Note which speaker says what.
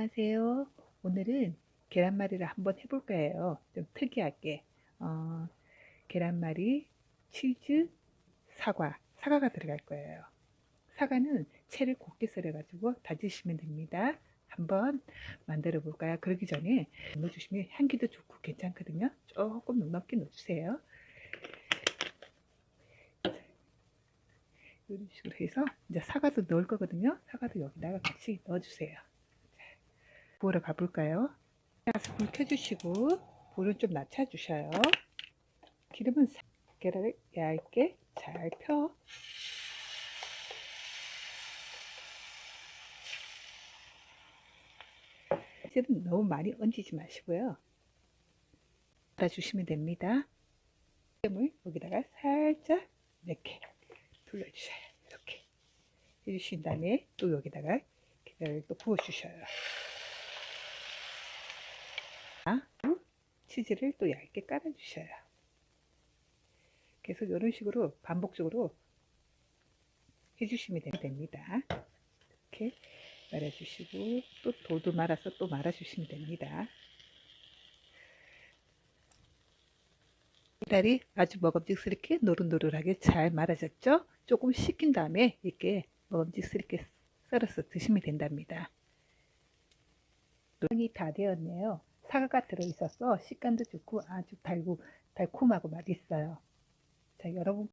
Speaker 1: 안녕하세요. 오늘은 계란말이를 한번 해볼 거예요. 좀 특이하게. 어, 계란말이, 치즈, 사과. 사과가 들어갈 거예요. 사과는 채를 곱게 썰어가지고 다지시면 됩니다. 한번 만들어 볼까요? 그러기 전에 넣어주시면 향기도 좋고 괜찮거든요. 조금 넉넉히 넣어주세요. 이런 식으로 해서 이제 사과도 넣을 거거든요. 사과도 여기다가 같이 넣어주세요. 부으러 가볼까요? 가스 불 켜주시고 불은 좀 낮춰주셔요. 기름은 계란을 얇게 잘 펴. 이제는 너무 많이 얹지 마시고요. 받아주시면 됩니다. 기름을 여기다가 살짝 이렇게 둘러주셔요. 이렇게 해주신 다음에 또 여기다가 계란을 또 부어주셔요. 치즈를 또 얇게 깔아주셔요. 계속 이런 식으로 반복적으로 해주시면 됩니다. 이렇게 말아주시고 또 돌도 말아서 또 말아주시면 됩니다. 달이 아주 먹음직스럽게 노릇노릇하게 잘 말아졌죠? 조금 식힌 다음에 이렇게 먹음직스럽게 썰어서 드시면 된답니다. 향이 다 되었네요. 사과가 들어있어서 식감도 좋고 아주 달고 달콤하고 맛있어요. 자, 여러분